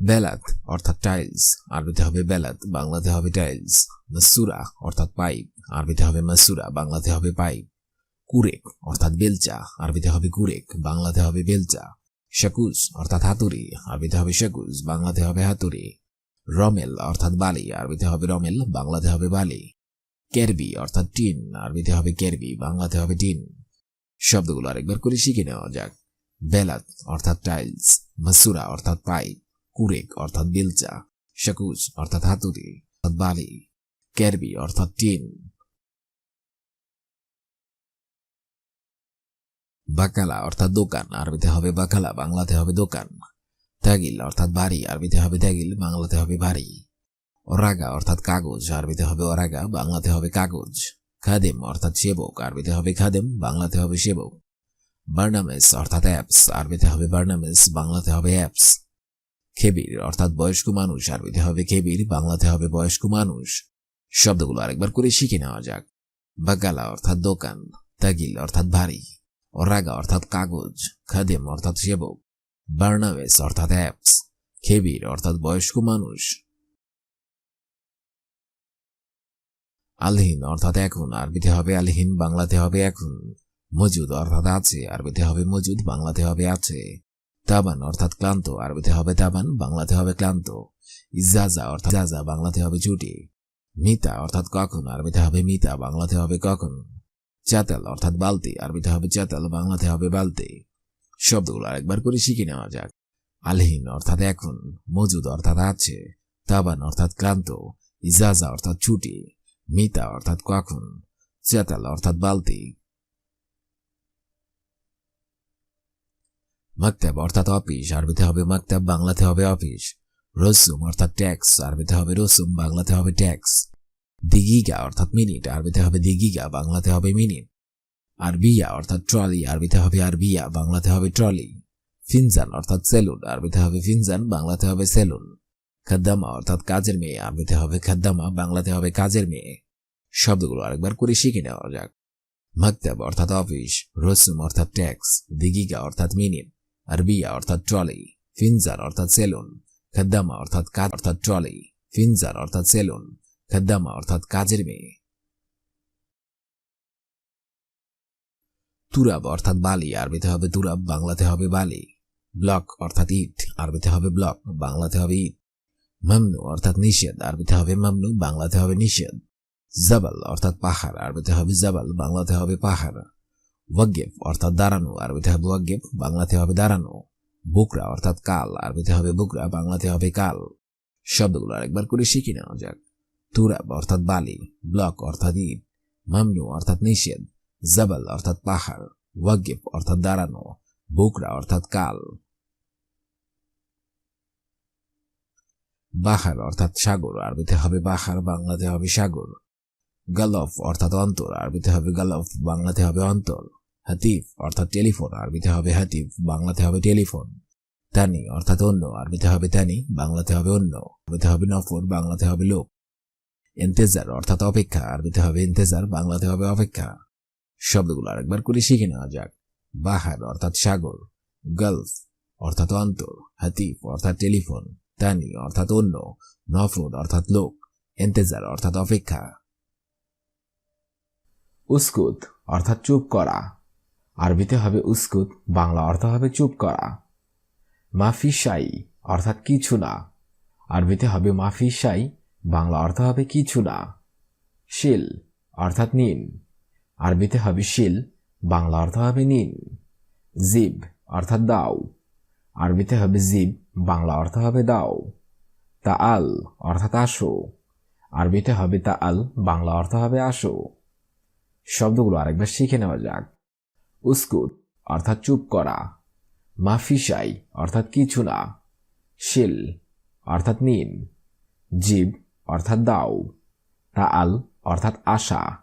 বেলাত অর্থাৎ টাইলস আরবিতে হবে বেলাত বাংলাতে হবে টাইলস মাসুরা, অর্থাৎ পাইপ আরবিতে হবে মাসুরা, বাংলাতে হবে পাইপ কুরেক, অর্থাৎ বেলচা, আরবিতে হবে কুরেক, বাংলাতে হবে বেলচা শাকুজ অর্থাৎ হাতুড়ি, আরবিতে হবে শাকুজ বাংলাতে হবে হাতুড়ি, রমেল, অর্থাৎ বালি, আরবিতে হবে রমেল, বাংলাতে হবে বালি, কেরবি, অর্থাৎ টিন, আরবিতে হবে কেরবি, বাংলাতে হবে টিন। শব্দগুলো আরেকবার করে শিখে নেওয়া যাক। বেলাত অর্থাৎ টাইলস মাসুরা, অর্থাৎ পাইপ কুরেক অর্থাৎ বেলচা শাকুজ অর্থাৎ হাতুড়ি, অর্থাৎ বালি, ক্যারবি অর্থাৎ টিন। বাকালা অর্থাৎ দোকান, আরবিতে হবে বাকালা, বাংলাতে হবে দোকান। ত্যাগিল অর্থাৎ বাড়ি, আরবিতে হবে ত্যাগিল বাংলাতে হবে বাড়ি। ওরাগা অর্থাৎ কাগজ, আরবিতে হবে ওরাগা বাংলাতে হবে কাগজ। খাদেম অর্থাৎ সেবক, আরবিতে হবে খাদেম, বাংলাতে হবে সেবক। বার্নামেস অর্থাৎ অ্যাপস, আরবিতে হবে বার্নামেস, বাংলাতে হবে অ্যাপস। খেবির, অর্থাৎ বয়স্ক মানুষ, আরবিতে হবে খেবির, বাংলাতে হবে বয়স্ক মানুষ। শব্দগুলো আরেকবার করে শিখে নেওয়া যাক। বাগালা অর্থাৎ দোকান, তাগিল অর্থাৎ ভারী ওরাগা অর্থাৎ কাগজ, খাদেম অর্থাৎ সেবক, বার্নাবেস অর্থাৎ অ্যাপস, খেবির অর্থাৎ বয়স্ক মানুষ। আলহীন অর্থাৎ এখন, আরবিতে হবে আলহীন, বাংলাতে হবে এখন। মজুদ অর্থাৎ আছে, আরবিতে হবে মজুদ, বাংলাতে হবে আছে। তাবান অর্থাৎ ক্লান্ত। আরবিতে হবে তাবান বাংলাতে হবে ক্লান্ত। ইজাজা, অর্থাৎ জাজা বাংলাতে হবে ছুটি মিতা, অর্থাৎ কখন? আরবিতে হবে মিতা, বাংলাতে হবে কখন? চাতাল অর্থাৎ বালতি। আরবিতে হবে চাতাল বাংলাতে হবে বালতি। শব্দগুলো আরেকবার করে শিখে নেওয়া যাক। আলহীন, অর্থাৎ এখন। মজুদ, অর্থাৎ আছে। তাবান অর্থাৎ ক্লান্ত। ইজাজা, অর্থাৎ ছুটি। মিতা, অর্থাৎ কখন? চেতাল অর্থাৎ বালতি। মাকতাব অর্থাৎ অফিস আরবিতে হবে মাকতাব বাংলাতে হবে অফিস রসুম অর্থাৎ ট্যাক্স আরবিতে হবে রসুম বাংলাতে হবে ট্যাক্স দিগিগা অর্থাৎ মিনিট আরবিতে হবে দিগিগা বাংলাতে হবে মিনিট আরবিয়া অর্থাৎ ট্রলি আরবিতে হবে আরবিয়া বাংলাতে হবে ট্রলি ফিনজান অর্থাৎ সেলুন আরবিতে হবে ফিনজান বাংলাতে হবে সেলুন খাদ্দামা অর্থাৎ কাজের মেয়ে, আরবিতে হবে খাদ্দামা বাংলাতে হবে কাজের মেয়ে। শব্দগুলো আরেকবার করে শিখে নেওয়া যাক। মাকতাব অর্থাৎ অফিস রসুম অর্থাৎ ট্যাক্স দিগিগা অর্থাৎ মিনিট আরবিয়া অর্থাৎ ট্রলি ফিনজান অর্থাৎ সেলুন, খাদ্দামা অর্থাৎ কাজ অর্থাৎ ট্রলি ফিনজান অর্থাৎ সেলুন, খাদ্দামা অর্থাৎ কাজের মেয়ে। তুরাব অর্থাৎ বালি, আরবিতে হবে তুরাব, বাংলাতে হবে বালি। ব্লক অর্থাৎ ইট, আরবিতে হবে ব্লক, বাংলাতে হবে ইট। মামনু অর্থাৎ নিষেধ, আরবিতে হবে মামনু, বাংলাতে হবে নিষেধ। জাবাল অর্থাৎ পাহাড়, আরবিতে হবে জাবাল, বাংলাতে হবে পাহাড়। ওয়াগেফ অর্থাৎ দাঁড়ানো, আরবিতে হবে ওয়াগেফ বাংলাতে হবে দাঁড়ানো। বুকরা অর্থাৎ কাল, আরবিতে হবে বুকরা বাংলাতে হবে কাল। শব্দগুলো আরেকবার করে শিখে নেওয়া যাক। তুরাব, অর্থাৎ বালি। ব্লক, অর্থাৎ ইট। মামনু, অর্থাৎ নিষেধ। জাবাল, অর্থাৎ পাহাড়। ওয়াগেফ অর্থাৎ দাঁড়ানো। বুকরা অর্থাৎ কাল। বাহার, অর্থাৎ সাগর, আরবিতে হবে বাহার, বাংলাতে হবে সাগর। গালফ, অর্থাৎ অন্তর, আরবিতে হবে গালফ, বাংলাতে হবে অন্তর। হাতিফ, অর্থাৎ টেলিফোন, আরবিতে হবে হাতিফ, বাংলাতে হবে টেলিফোন। তানি, অর্থাৎ অন্য, আরবিতে হবে তানি, বাংলাতে হবে অন্য, আরবিতে হবে নফর, বাংলাতে হবে লোক। ইন্তেজার, অর্থাৎ অপেক্ষা, আরবিতে হবে ইন্তেজার, বাংলাতে হবে অপেক্ষা। শব্দগুলো আরেকবার করে শিখে নেওয়া যাক। বাহার, অর্থাৎ সাগর। গালফ, অর্থাৎ অন্তর। হাতিফ, অর্থাৎ টেলিফোন। তানি, অর্থাৎ অন্য। নফর, অর্থাৎ লোক। এন্তেজার অর্থাৎ অপেক্ষা। উস্কুত, অর্থাৎ চুপ করা। আরবিতে হবে উস্কুত, বাংলা অর্থ হবে চুপ করা। মাফি সাই অর্থাৎ কিছু না। আরবিতে হবে মাফি সাই বাংলা অর্থ হবে কিছু না। শিল অর্থাৎ নিন। আরবিতে হবে শিল, বাংলা অর্থ হবে নিন। জিব অর্থাৎ দাও। আরবিতে হবে জিব, বাংলা অর্থ হবে দাও। তা আল অর্থাৎ আসো। আরবিতে হবে তা আল বাংলা অর্থ হবে আসো। শব্দগুলো আরেকবার শিখে নেওয়া যাক। উস্কুত অর্থাৎ চুপ করা। মাফিসাই, অর্থাৎ কিছু না। শিল, অর্থাৎ নিন জীব, অর্থাৎ দাও। আল অর্থাৎ আশা।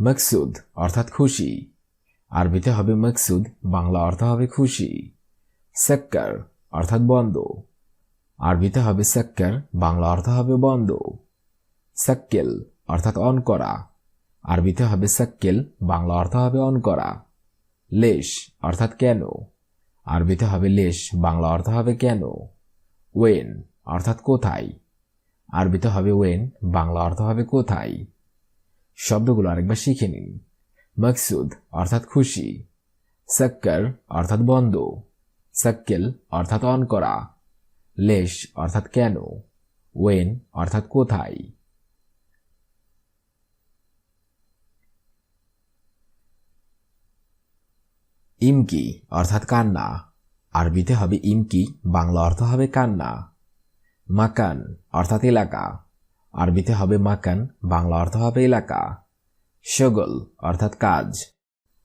মকসুদ, অর্থাৎ খুশি। আরবিতে হবে মকসুদ, বাংলা অর্থ হবে খুশি। সেক্কর, অর্থাৎ বন্ধ। আরবিতে হবে সেক্কর, বাংলা অর্থ হবে বন্ধ। সাক্কেল অর্থাৎ অন করা। আরবিতে হবে সাক্কেল, বাংলা অর্থ হবে অন করা। লেশ, অর্থাৎ কেন? আরবিতে হবে লেশ, বাংলা অর্থ হবে কেন? ওয়েন, অর্থাৎ কোথায়? আরবিতে হবে ওয়েন, বাংলা অর্থ হবে কোথায়? শব্দগুলো আরেকবার শিখে নিন। মকসুদ, অর্থাৎ খুশি। সাক্কর, অর্থাৎ বন্ধ। সাক্কেল, অর্থাৎ অন করা। লেশ, অর্থাৎ কেন? ওয়েন, অর্থাৎ কোথায়? ইমকি, অর্থাৎ কান্না। আরবিতে হবে ইমকি, বাংলা অর্থ হবে কান্না। মাকান, অর্থাৎ এলাকা। আরবিতে হবে মাকান, বাংলা অর্থ হবে এলাকা। শগল, অর্থাৎ কাজ।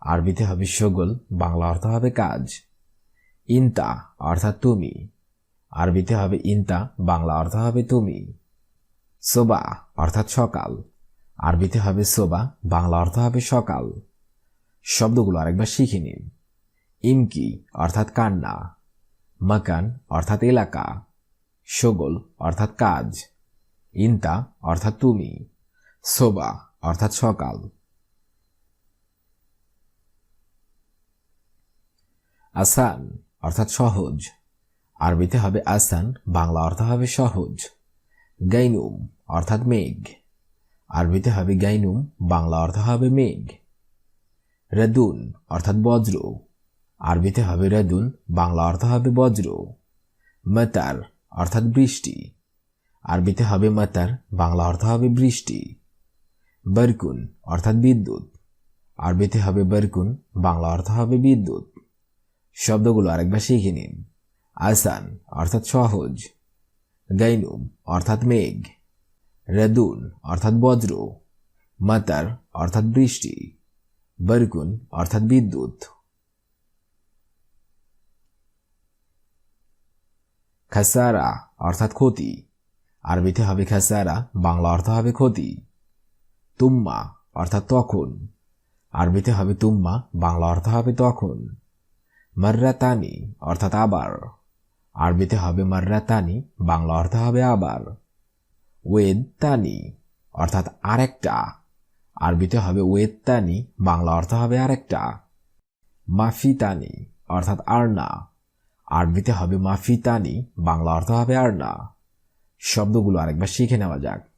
আরবিতে হবে শগল, বাংলা অর্থ হবে কাজ। ইনতা, অর্থাৎ তুমি। আরবিতে হবে ইনতা, বাংলা অর্থ হবে তুমি। সোবা, অর্থাৎ সকাল। আরবিতে হবে সোবা, বাংলা অর্থ হবে সকাল। শব্দগুলো আরেকবার শিখে নিন। ইমকি অর্থাৎ কান্না, মাকান অর্থাৎ এলাকা, শগল অর্থাৎ কাজ, ইনতা অর্থাৎ তুমি, সোবা অর্থাৎ সকাল। আসান অর্থাৎ সহজ, আরবিতে হবে আসান, বাংলা অর্থ হবে সহজ। গাইনুম অর্থাৎ মেঘ, আরবিতে হবে গাইনুম, বাংলা অর্থ হবে মেঘ। রেদুন অর্থাৎ বজ্র আরবিতে হবে রেদুন, বাংলা অর্থ হবে বজ্র। মেতার অর্থাৎ বৃষ্টি। আরবিতে হবে মাতার, বাংলা অর্থ হবে বৃষ্টি। বরকুন অর্থাৎ বিদ্যুৎ। আরবিতে হবে বরকুন, বাংলা অর্থ হবে বিদ্যুৎ। শব্দগুলো আরেকবার শিখে নিন। আসান অর্থাৎ সহজ। গাইনুম অর্থাৎ মেঘ। রেদুন অর্থাৎ বজ্র। মাতার অর্থাৎ বৃষ্টি। বরকুন অর্থাৎ বিদ্যুৎ। খাসারা অর্থাৎ ক্ষতি। আরবিতে হবে খাসারা, বাংলা অর্থ হবে ক্ষতি। তুম্মা অর্থাৎ তখন। আরবিতে হবে তুম্মা, বাংলা অর্থ হবে তখন। মার্রাতানি অর্থাৎ আবার। আরবিতে হবে মার্রাতানি, বাংলা অর্থ হবে আবার। ওয়েদ তানি অর্থাৎ আরেকটা। আরবিতে হবে ওয়েদ তানি বাংলা অর্থ হবে আরেকটা। মাফিতানি অর্থাৎ আর না আরবিতে হবে মাফিতানি, বাংলা অর্থ হবে আর না। শব্দগুলো আরেকবার শিখে নেওয়া যাক।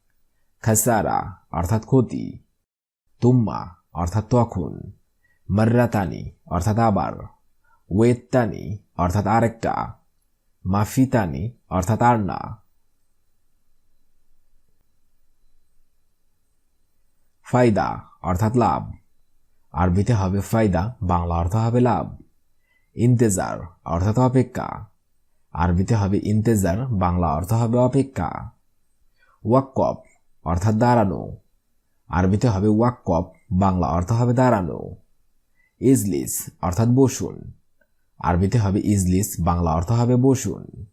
খাসারা অর্থাৎ ক্ষতি। তুম্মা অর্থাৎ তখন। মার্রাতানি অর্থাৎ আবার। ওয়েত্তানি অর্থাৎ আরেকটা। মাফিতানি অর্থাৎ আর না। ফায়দা অর্থাৎ লাভ। আরবিতে হবে ফায়দা বাংলা অর্থ হবে লাভ। ইন্তেজার, অর্থাৎ অপেক্ষা। আরবিতে হবে ইন্তেজার, বাংলা অর্থ হবে অপেক্ষা। ওয়াক্কপ অর্থাৎ দাঁড়ানো। আরবিতে হবে ওয়াক্কপ বাংলা অর্থ হবে দাঁড়ানো। ইজলিস, অর্থাৎ বসুন। আরবিতে হবে ইজলিস, বাংলা অর্থ হবে বসুন।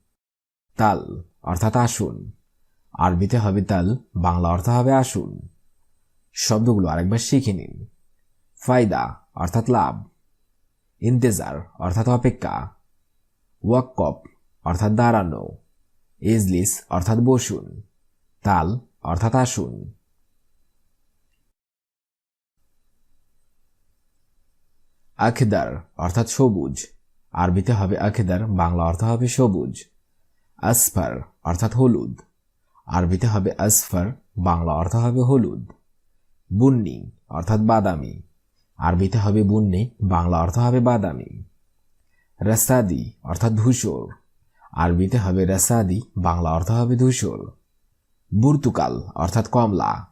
তাল, অর্থাৎ আসুন। আরবিতে হবে তাল, বাংলা অর্থ হবে আসুন। শব্দগুলো আরেকবার শিখে নিন। ফায়দা, অর্থাৎ লাভ। ইন্তেজার, অর্থাৎ অপেক্ষা। ওয়াক্কপ অর্থাৎ দাঁড়ানো। ইজলিস, অর্থাৎ বসুন। তাল, অর্থাৎ আসুন। আখেদার, অর্থাৎ সবুজ। আরবিতে হবে আখেদার, বাংলা অর্থ হবে সবুজ। আসফার, অর্থাৎ হলুদ। আরবিতে হবে আসফার, বাংলা অর্থ হবে হলুদ। বুন্নি, অর্থাৎ বাদামি। আরবিতে হবে বুন্নি, বাংলা অর্থ হবে বাদামি। রাসাদি অর্থাৎ ধূসর। আরবিতে হবে রাসাদি, বাংলা অর্থ হবে ধূসর। বুর্তুকাল অর্থাৎ কমলা।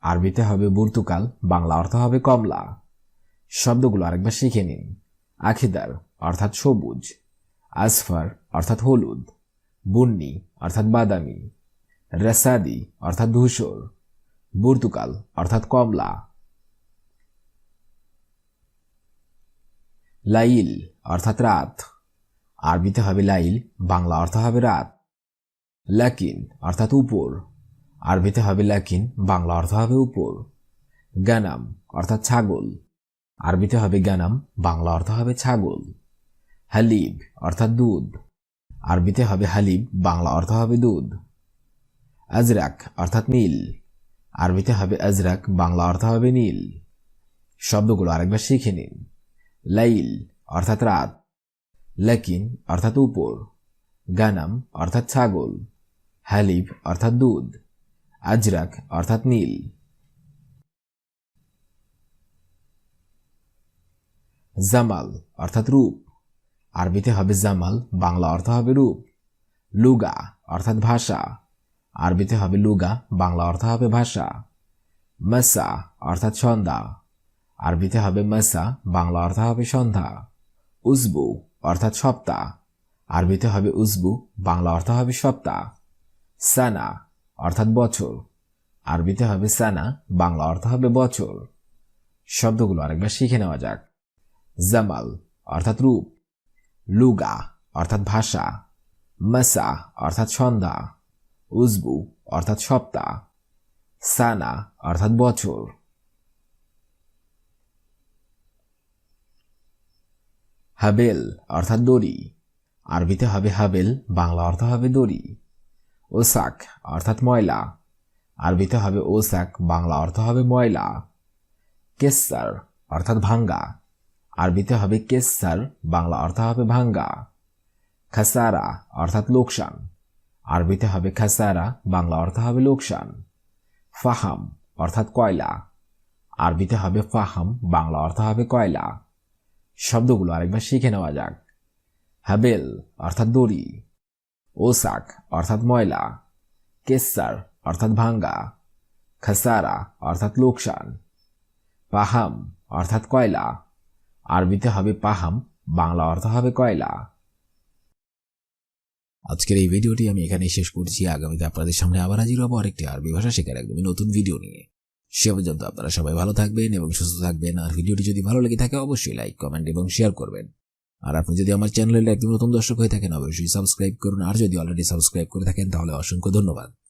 আরবিতে হবে বুর্তুকাল, বাংলা অর্থ হবে কমলা। শব্দগুলো আরেকবার শিখে নিন। আখিদার অর্থাৎ সবুজ। আসফার অর্থাৎ হলুদ। বুন্নি অর্থাৎ বাদামি। রেসাদি অর্থাৎ ধূসর। বুর্তুকাল অর্থাৎ কমলা। লাইল, অর্থাৎ রাত। আরবিতে হবে লাইল, বাংলা অর্থ হবে রাত। লাকিন, অর্থাৎ উপর। আরবিতে হবে লাকিন, বাংলা অর্থ হবে উপর। গানাম, অর্থাৎ ছাগল। আরবিতে হবে গানাম, বাংলা অর্থ হবে ছাগল। হালিব, অর্থাৎ দুধ। আরবিতে হবে হালিব, বাংলা অর্থ হবে দুধ। আজরাক, অর্থাৎ নীল। আরবিতে হবে আজরাক, বাংলা অর্থ হবে নীল। শব্দগুলো আরেকবার শিখে নিন। লাইল অর্থাৎ রাত লাকিন অর্থাৎ উপর গানাম অর্থাৎ ছাগল হালিব অর্থাৎ দুধ আজরাক অর্থাৎ নীল। জামাল, অর্থাৎ রূপ, আরবিতে হবে জামাল, বাংলা অর্থ হবে রূপ। লুগা, অর্থাৎ ভাষা, আরবিতে হবে লুগা, বাংলা অর্থ হবে ভাষা। মাসা, অর্থাৎ সন্ধ্যা। আরবিতে হবে মাসা, বাংলা অর্থ হবে সন্ধ্যা। উজবু অর্থাৎ সপ্তাহ। আরবিতে হবে উজবু, বাংলা অর্থ হবে সপ্তাহ। সানা অর্থাৎ বছর। আরবিতে হবে সানা, বাংলা অর্থ হবে বছর। শব্দগুলো আরেকবার শিখে নেওয়া যাক। জামাল অর্থাৎ রূপ। লুগা অর্থাৎ ভাষা। মাসা অর্থাৎ সন্ধ্যা। উজবু অর্থাৎ সপ্তাহ। সানা অর্থাৎ বছর। হাবেল, অর্থাৎ দড়ি। আরবিতে হবে হাবেল, বাংলা অর্থ হবে দড়ি। ওসাক, অর্থাৎ ময়লা। আরবিতে হবে ওসাক, বাংলা অর্থ হবে ময়লা। কেসার, অর্থাৎ ভাঙ্গা। আরবিতে হবে কেসার, বাংলা অর্থ হবে ভাঙ্গা। খাসারা, অর্থাৎ লোকসান। আরবিতে হবে খাসারা, বাংলা অর্থ হবে লোকসান। ফাহাম, অর্থাৎ কয়লা। আরবিতে হবে ফাহাম, বাংলা অর্থ হবে কয়লা। শব্দগুলো আরেকবার শিখে নেওয়া যাক। হাবেল, অর্থাৎ দড়ি। ওসাক, অর্থাৎ ময়লা। কেসার, অর্থাৎ ভাঙ্গা। খাসারা, অর্থাৎ লোকসান। পাহাম, অর্থাৎ কয়লা। আরবিতে হবে পাহাম, বাংলা অর্থ হবে কয়লা। আজকের এই ভিডিওটি আমি এখানেই শেষ করছি। আগামীতে আপনাদের সামনে আবার হাজির হব আরেকটি আরবি ভাষা শেখার একদমই নতুন ভিডিও নিয়ে। সে পর্যন্ত আপনারা সবাই ভালো থাকবেন এবং সুস্থ থাকবেন। আর ভিডিওটি যদি ভালো লেগে থাকে, অবশ্যই লাইক কমেন্ট এবং শেয়ার করবেন। আর আপনি যদি আমার চ্যানেলের একদম নতুন দর্শক হয়ে থাকেন, অবশ্যই সাবস্ক্রাইব করুন। আর যদি অলরেডি সাবস্ক্রাইব করে থাকেন, তাহলে অসংখ্য ধন্যবাদ।